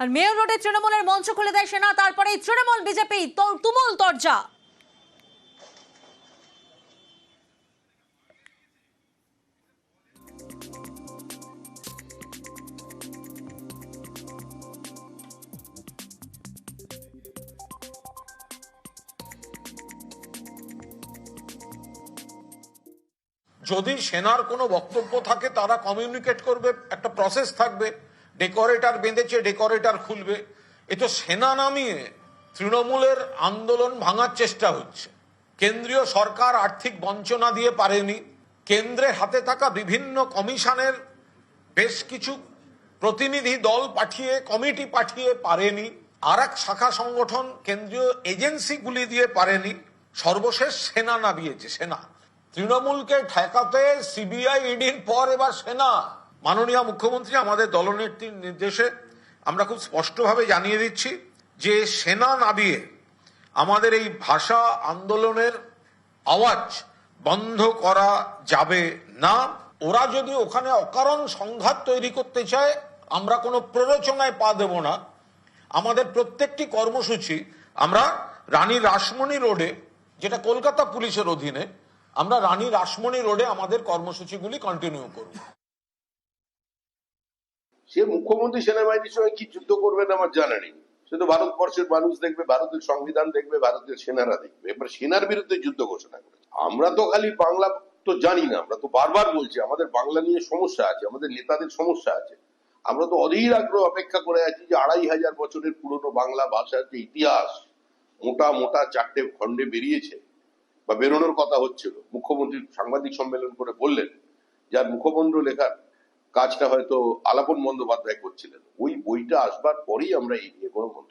আর mayor রোডে তৃণমূলের মঞ্চ খুলে দেয় সেনা, তারপরে তৃণমূল, বিজেপি তুমুল তরজা। যদি সেনার কোনো বক্তব্য থাকে, তারা কমিউনিকেট করবে, একটা প্রসেস থাকবে। ডেকোরেটর বেঁধেছে ডেকোরেটর খুলবে। এ তো সেনা নামিয়ে তৃণমূলের আন্দোলন ভাঙার চেষ্টা হচ্ছে। কেন্দ্রীয় সরকার আর্থিক বঞ্চনা দিয়ে পারেনি। কেন্দ্রের হাতে থাকা বিভিন্ন কমিশনের বেশ কিছু প্রতিনিধি দল পাঠিয়ে, কমিটি পাঠিয়ে পারেনি। আর এক শাখা সংগঠন কেন্দ্রীয় এজেন্সিগুলি দিয়ে পারেনি। সর্বশেষ সেনা নামিয়েছে, সেনা। তৃণমূলকে ঠেকাতে সিবিআই ইডির পর এবার সেনা। মাননীয় মুখ্যমন্ত্রী আমাদের দলনেত্রীর নির্দেশে আমরা খুব স্পষ্টভাবে জানিয়ে দিচ্ছি যে সেনা নামিয়ে আমাদের এই ভাষা আন্দোলনের আওয়াজ বন্ধ করা যাবে না। ওরা যদি ওখানে অকারণ সংঘাত তৈরি করতে চায়, আমরা কোনো প্ররোচনায় পা দেব না। আমাদের প্রত্যেকটি কর্মসূচি আমরা রানী রাসমণি রোডে, যেটা কলকাতা পুলিশের অধীনে, আমরা রানী রাসমণি রোডে আমাদের কর্মসূচিগুলি কন্টিনিউ করব। সে মুখ্যমন্ত্রী সেনাবাহিনীর সঙ্গে কি যুদ্ধ করবেন আমার জানা নেই। সে তো ভারতবর্ষের মানুষ দেখবে, ভারতের সংবিধান দেখবে, ভারতের সেনারা দেখবে। এবার সেনার বিরুদ্ধে যুদ্ধ ঘোষণা করেছে আমরা তো খালি বাংলা তো জানি না, আমরা তো বারবার বলছি, আমাদের বাংলা নিয়ে সমস্যা আছে, আমাদের নেতাদের সমস্যা আছে। আমরা তো অধীর আগ্রহ অপেক্ষা করে আছি যে আড়াই হাজার বছরের পুরনো বাংলা ভাষার যে ইতিহাস, মোটা মোটা চারটে খণ্ডে বেরিয়েছে, বা বেরোনোর কথা হচ্ছিল। মুখ্যমন্ত্রী সাংবাদিক সম্মেলন করে বললেন, যার মুখমন্ত্র লেখার কাজটা হয়তো আলাপন বন্দ্যোপাধ্যায় করছিলেন। ওই বইটা আসবার পরেই আমরা এই নিয়ে কোনো মন্তব্য